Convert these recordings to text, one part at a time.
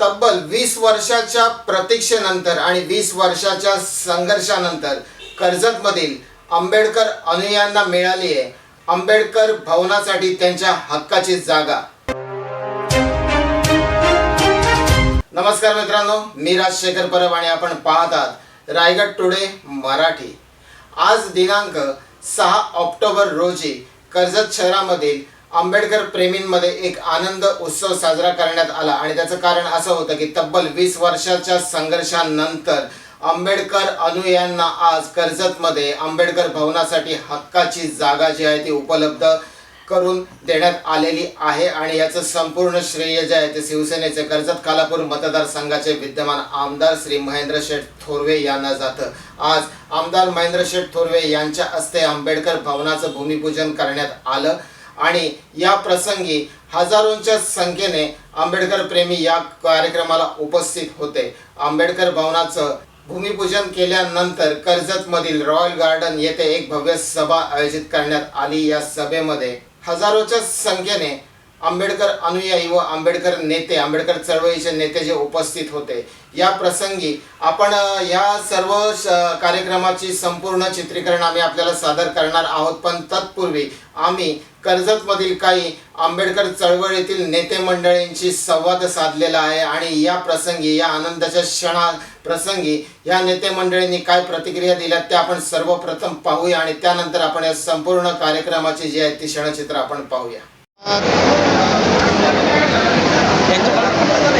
तब्बल वीस वर्षाच्या प्रतीक्षेनंतर आणि वीस वर्षाच्या संघर्षानंतर कर्जतमधील आंबेडकर अनुयायांना मिळाली आहे. आंबेडकर भवनासाठी त्यांच्या हक्काची जागा. नमस्कार मित्रांनो मी राजशेखर परब आणि आपण पाहत आहात रायगड टुडे मराठी. आज दिनांक सहा ऑक्टोबर रोजी कर्जत शहरामधील आंबेडकर प्रेमींमध्ये एक आनंद उत्सव साजरा करण्यात आला आणि त्याचं कारण असं होतं की तब्बल वीस वर्षाच्या संघर्षानंतर आंबेडकर अनुयांना आज कर्जतमध्ये आंबेडकर भवनासाठी हक्काची जागा जी आहे ती उपलब्ध करून देण्यात आलेली आहे आणि याचं संपूर्ण श्रेय जे आहे ते शिवसेनेचे कर्जत कालापूर मतदारसंघाचे विद्यमान आमदार श्री महेंद्र शेठ थोरवे यांना जातं. आज आमदार महेंद्र शेठ थोरवे यांच्या हस्ते आंबेडकर भवनाचं भूमिपूजन करण्यात आलं. आणि या प्रसंगी हजारोंच्या संख्येने आंबेडकर प्रेमी या कार्यक्रमाला उपस्थित होते. आंबेडकर भवनाचं भूमिपूजन केल्यानंतर कर्जतमधील रॉयल गार्डन येथे एक भव्य सभा आयोजित करण्यात आली. या सभेमध्ये हजारोच्या संख्येने आंबेडकर अनुयायी व आंबेडकर नेते आंबेडकर चळवळीचे नेते जे उपस्थित होते. या प्रसंगी आपण या सर्व श- कार्यक्रमाची संपूर्ण चित्रीकरण आम्ही आपल्याला सादर करणार आहोत. पण तत्पूर्वी आम्ही कर्जतमधील काही आंबेडकर चळवळीतील नेते मंडळींशी संवाद साधलेला आहे आणि या प्रसंगी या आनंदाच्या क्षणा प्रसंगी या नेते मंडळींनी काय प्रतिक्रिया दिल्या त्या आपण सर्वप्रथम पाहूया आणि त्यानंतर आपण या संपूर्ण कार्यक्रमाची जी आहे ती क्षणचित्र आपण पाहूया.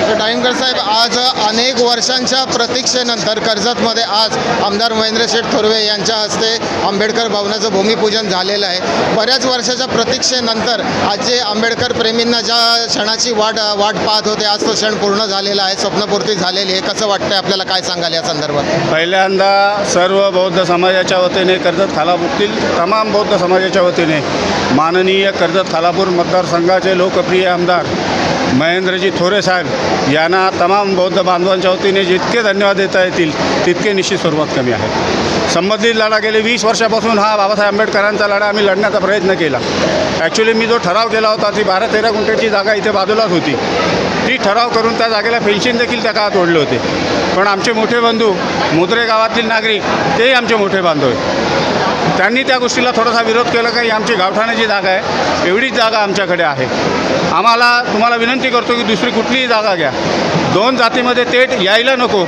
डाळिंगर साहेब आज अनेक वर्षांच्या प्रतीक्षेनंतर कर्जतमध्ये आज आमदार महेंद्र शेठ थोरवे यांच्या हस्ते आंबेडकर भवनाचं भूमिपूजन झालेलं आहे. बऱ्याच वर्षाच्या प्रतीक्षेनंतर आज जे आंबेडकर प्रेमींना ज्या क्षणाची वाट वाट पाहत होते आज तो क्षण पूर्ण झालेला आहे स्वप्नपूर्ती झालेली आहे. कसं वाटतंय आपल्याला काय सांगाल या संदर्भात? पहिल्यांदा सर्व बौद्ध समाजाच्या वतीने कर्जत खालापूरतील तमाम बौद्ध समाजाच्या वतीने माननीय कर्जत खालापूर मतदारसंघाचे लोकप्रिय आमदार महेंद्रजी थोरे साहेब यांना तमाम बौद्ध बांधवांच्या वतीने जितके धन्यवाद देता येतील तितके निश्चित स्वरूपात कमी आहे संबंधित लढा गेले वीस वर्षापासून हा बाबासाहेब आंबेडकरांचा लढा आम्ही लढण्याचा प्रयत्न केला. ॲक्च्युली मी जो ठराव केला होता ती बारा तेरा गुंठ्याची जागा इथे बाजूलाच होती. ती ठराव करून त्या जागेला फेन्शिंग देखील त्या काळात ओढले होते. पण आमचे मोठे बंधू मुद्रे गावातील नागरिक तेही आमचे मोठे बांधव आहेत. त्यांनी त्या गोष्टीला थोडासा विरोध केला का आमची गावठाण्याची जागा आहे एवढीच जागा आमच्याकडे आहे. आम्हाला तुम्हाला विनंती करतो की दुसरी कुठलीही जागा घ्या. दोन जातीमध्ये तेट यायला नको.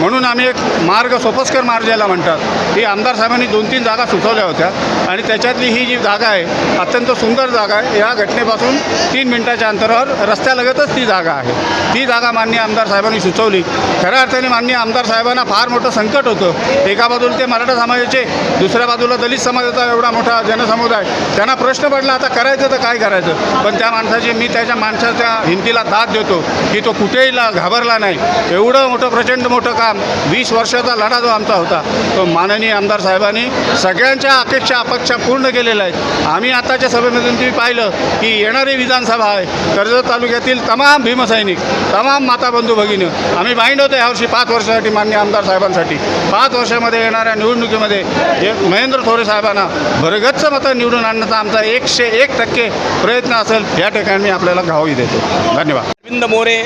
म्हणून आम्ही एक मार्ग सोपस्कर मार्ग ज्याला म्हणतात. ही आमदार साहेबांनी दोन तीन जागा सुचवल्या होत्या. आणि त्याच्यातली ही जी जागा आहे अत्यंत सुंदर जागा आहे. या घटनेपासून तीन मिनिटाच्या अंतरावर रस्त्यालगतच ती जागा आहे. ती जागा माननीय आमदार साहेबांनी सुचवली. खऱ्या अर्थाने माननीय आमदार साहेबांना फार मोठं संकट होतं. एका बाजूला ते मराठा समाजाचे दुसऱ्या बाजूला दलित समाजाचा एवढा मोठा जनसमुदाय. त्यांना प्रश्न पडला आता करायचं तर काय करायचं? पण त्या माणसाची मी त्याच्या माणसाच्या हिमतीला दाद देतो की तो कुठेही ला घाबरला नाही. एवढं मोठं प्रचंड मोठं काम वीस वर्षाचा लढा जो आमचा होता तो माननीय आमदार साहेबांनी सगळ्यांच्या अपेक्षा अपेक्षा पूर्ण केलेल्या आहेत. आम्ही आताच्या सभेमधून तुम्ही पाहिलं की येणारी विधानसभा आहे कर्जत तालुक्यातील तमाम भीमसैनिक तमाम माता बंधू भगिनी आम्ही बाईंड होतो यावर्षी पाच वर्षासाठी मान्य आमदार साहेबांसाठी. पाच वर्षामध्ये येणाऱ्या निवडणुकीमध्ये हे महेंद्र थोरे साहेबांना भरगच्च मतं निवडून आणण्याचा आमचा एकशे एक टक्के प्रयत्न असेल या ठिकाणी मी आपल्याला गावही देतो. धन्यवाद. अरविंद मोरे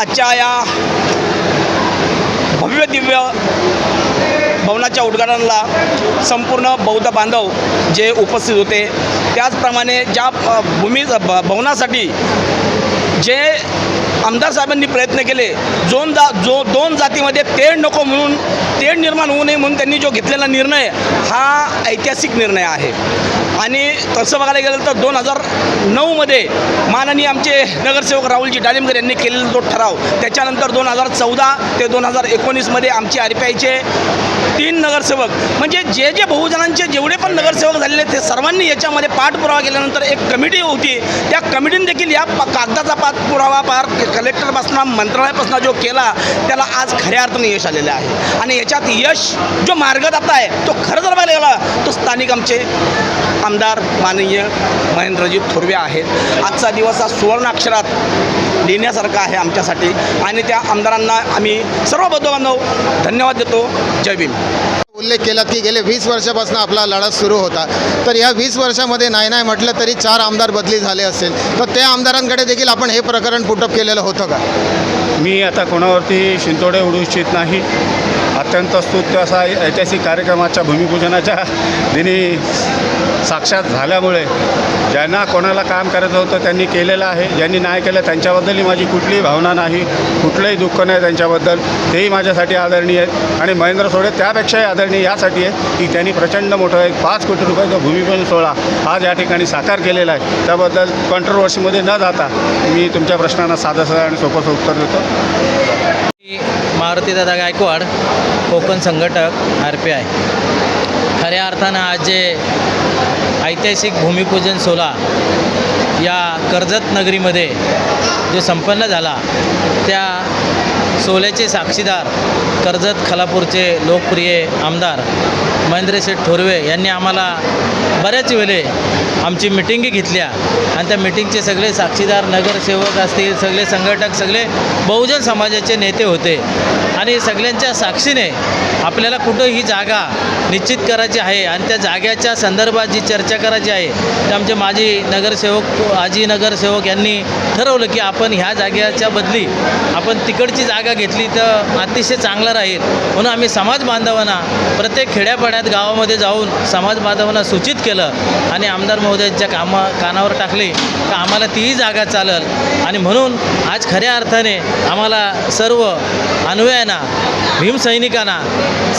आजच्या या भव्य दिव्य भवनाच्या उद्घाटनाला संपूर्ण बौद्ध बांधव जे उपस्थित होते. त्याचप्रमाणे ज्या भूमी भ- भवनासाठी जे आमदार साहेबांनी प्रयत्न केले जोन जा जो दोन जातीमध्ये तेढ नको म्हणून तेढ निर्माण होऊ नये म्हणून त्यांनी जो घेतलेला निर्णय हा ऐतिहासिक निर्णय आहे. आणि तसं बघायला गेलं तर दोन हजार नऊमध्ये माननीय आमचे नगरसेवक राहुलजी डालिमकर यांनी केलेला जो ठराव त्याच्यानंतर दोन हजार चौदा ते दोन हजार एकोणीसमध्ये आमचे आर पी आयचे तीन नगरसेवक. म्हणजे जे जे बहुजनांचे जेवढे पण नगरसेवक झालेले ते सर्वांनी याच्यामध्ये पाठपुरावा केल्यानंतर एक कमिटी होती. त्या कमिटीने देखील या कागदाचा पाठपुरावा पार कलेक्टरपासून मंत्रालयापासून जो केला त्याला आज खऱ्या अर्थाने यश आलेलं आहे. आणि याच्यात यश जो मार्गदाता आहे तो खरं जर बघायला गेला तो स्थानिक आमचे आमदार माननीय महेंद्रजी थोरवे आहेत. आजचा दिवस हा सुवर्ण अक्षरात लिहिण्यासारखा आहे आमच्यासाठी. आणि त्या आमदारांना आम्ही सर्व बंधू बांधव धन्यवाद देतो. जय भीम. उल्लेख केला की गेले वीस वर्षापासून आपला लढा सुरू होता. तर या वीस वर्षामध्ये नाही नाही म्हटलं तरी चार आमदार बदली झाले असेल. तर त्या आमदारांकडे देखील आपण हे प्रकरण पुटअप केलेलं होतं का? मी आता कोणावरती शिंतोडे उडू इच्छित नाही. अत्यंत स्तुत्य असा ऐतिहासिक कार्यक्रमाच्या भूमिपूजनाच्या दिनी साक्षात झाल्यामुळे ज्यांना कोणाला काम करायचं होतं त्यांनी केलेलं आहे. ज्यांनी नाही केलं त्यांच्याबद्दलही माझी कुठलीही भावना नाही कुठलंही दुःख नाही त्यांच्याबद्दल. तेही माझ्यासाठी आदरणीय आहेत आणि महेंद्र सोळे त्यापेक्षाही आदरणीय यासाठी आहे की त्यांनी प्रचंड मोठं एक पाच कोटी रुपयाचा भूमिपूजन सोहळा आज या ठिकाणी साकार केलेला आहे. त्याबद्दल कॉन्ट्रोवर्सीमध्ये न जाता मी तुमच्या प्रश्नांना साधं साधं आणि सोपं उत्तर देतो. मारुतीदादा गायकवाड कोकण संघटक आर पी आय खऱ्या अर्थानं आज जे ऐतिहासिक भूमिपूजन सोहळा या कर्जत नगरीमध्ये जो संपन्न झाला त्या सोल्याचे साक्षीदार कर्जत खालापूरचे लोकप्रिय आमदार महेंद्रशेठ थोरवे यांनी आम्हाला बऱ्याच वेळे आमची मिटिंगी घेतल्या. आणि त्या मिटिंगचे सगळे साक्षीदार नगरसेवक असतील सगळे संघटक सगळे बहुजन समाजाचे नेते होते. आणि सगळ्यांच्या साक्षीने आपल्याला कुठं ही जागा निश्चित करायची आहे आणि त्या जाग्याच्या संदर्भात जी चर्चा करायची आहे ते आमचे माजी नगरसेवक आजी नगरसेवक यांनी ठरवलं की आपण ह्या जागेच्या बदली आपण तिकडची जागा घेतली तर अतिशय चांगलं राहील. म्हणून आम्ही समाज बांधवांना प्रत्येक खेड्यापाड्यात गावामध्ये जाऊन समाज बांधवांना सूचित केलं आणि आमदार महोदयांच्या कामा कानावर टाकले तर आम्हाला तीही जागा चालल. आणि म्हणून आज खऱ्या अर्थाने आम्हाला सर्व अन्वयांना भीमसैनिकांना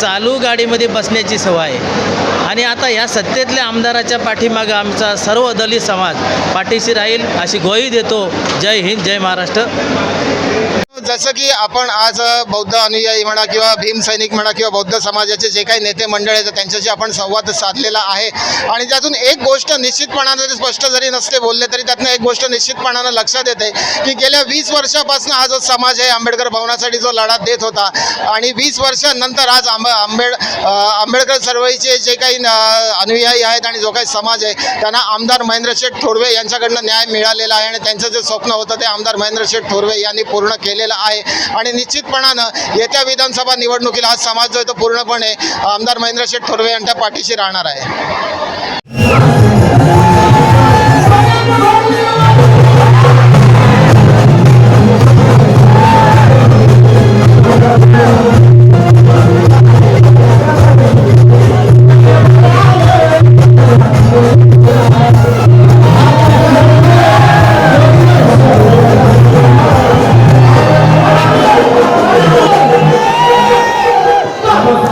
चालू गाडीमध्ये बसण्याची सवय आहे. आणि आता या सत्तेतल्या आमदाराच्या पाठीमागं आमचा सर्व दलित समाज पाठीशी राहील अशी ग्वाही देतो. जय हिंद जय महाराष्ट्र. जसं की आपण आज बौद्ध अनुयायी म्हणा किंवा भीम सैनिक म्हणा किंवा बौद्ध समाजाचे जे काही नेते मंडळ आहेत त्यांच्याशी आपण संवाद साधलेला आहे. आणि त्यातून एक गोष्ट निश्चितपणानं जरी स्पष्ट जरी नसते बोलले तरी त्यातनं एक गोष्ट निश्चितपणानं लक्षात येते की गेल्या वीस वर्षापासून हा जो समाज आहे आंबेडकर भवनासाठी जो लढा देत होता आणि वीस वर्षानंतर आज आंबे आंबेड आंबेडकर चळवळीचे जे काही न- अनुयायी आहेत आणि जो काही समाज आहे त्यांना आमदार महेंद्रशेठ थोरवे यांच्याकडनं न्याय मिळालेला आहे आणि त्यांचं जे स्वप्न होतं ते आमदार महेंद्रशेठ थोरवे यांनी पूर्ण केलेलं आहे. आणि निश्चितपणानं येत्या विधानसभा निवडणुकीला हा समाज जो आहे तो पूर्णपणे आमदार महेंद्र शेठ थोरवे यांच्या पाठीशी राहणार आहे.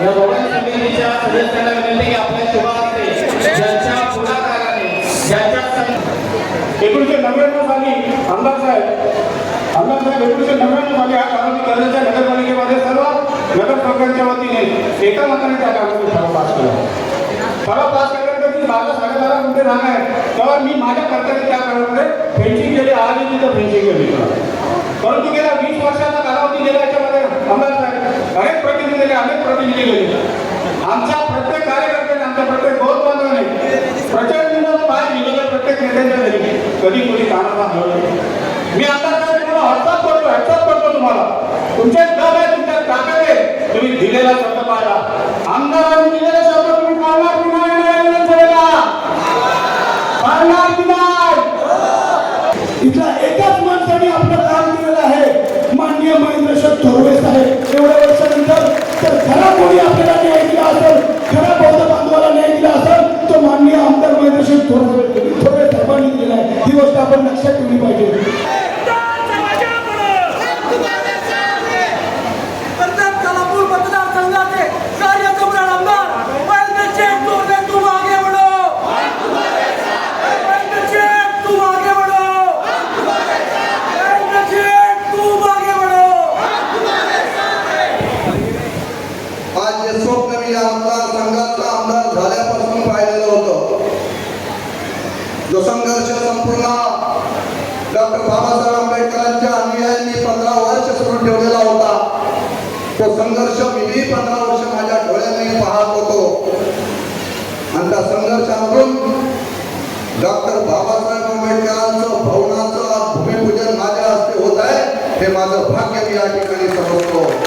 या भवन समितीच्या सदस्यांना विनंती आपल्या शुभारंभे ज्यांच्या पुढाकाराने ज्यांच्या एकोणीसशे नव्याण्णव साली आमदार साहेब आमदार साहेब एकोणीसशे नव्याण्णव साली हा कालावधी कर्जाच्या नगरपालिकेमध्ये सर्व नगरसेवकांच्या वतीने एका मताने त्या कालावधी ठराव पास केला. ठराव पास केल्यानंतर मी माझा साडेबारा गुंठे जागा आहे. तेव्हा मी माझ्या कर्तव्य त्या काळामध्ये फेन्सिंग केली आज तिथं फेन्सिंग केली परंतु गेल्या वीस वर्षाचा कालावधी गेला याच्यामध्ये आमदार साहेब अनेक आम्ही प्रतिनिधी गेले आमच्या प्रत्येक कार्यकर्त्याने आमच्या प्रत्येक बहुत बांधवाने प्रचंड पाय दिलेल्या प्रत्येक नेत्यांच्या घरी. कधी कोणी कानाला हलवलं मी आता काय तुम्हाला हटसाप करतो हटसाप करतो तुम्हाला. तुमचे दम कोणी आपल्याला न्याय दिला असेल खरा बौद्ध बांधवाला न्याय दिला असेल तो माननीय आमदार महेंद्र शेठ थोरवे थोरवे साहेबांनी दिलेला आहे. ही गोष्ट आपण लक्षात ठेवली पाहिजे. जो संघर्ष संपूर्ण डॉक्टर बाबासाहेब आंबेडकरांच्या अनुयायांनी पंधरा वर्ष सुरू ठेवलेला होता. तो संघर्ष मी पंधरा वर्ष माझ्या डोळ्याने पाहत होतो. आणि त्या संघर्षातून डॉक्टर बाबासाहेब आंबेडकरांचं भवनाचं भूमिपूजन माझ्या हस्ते होत आहे हे माझं भाग्य मी या ठिकाणी समजतो.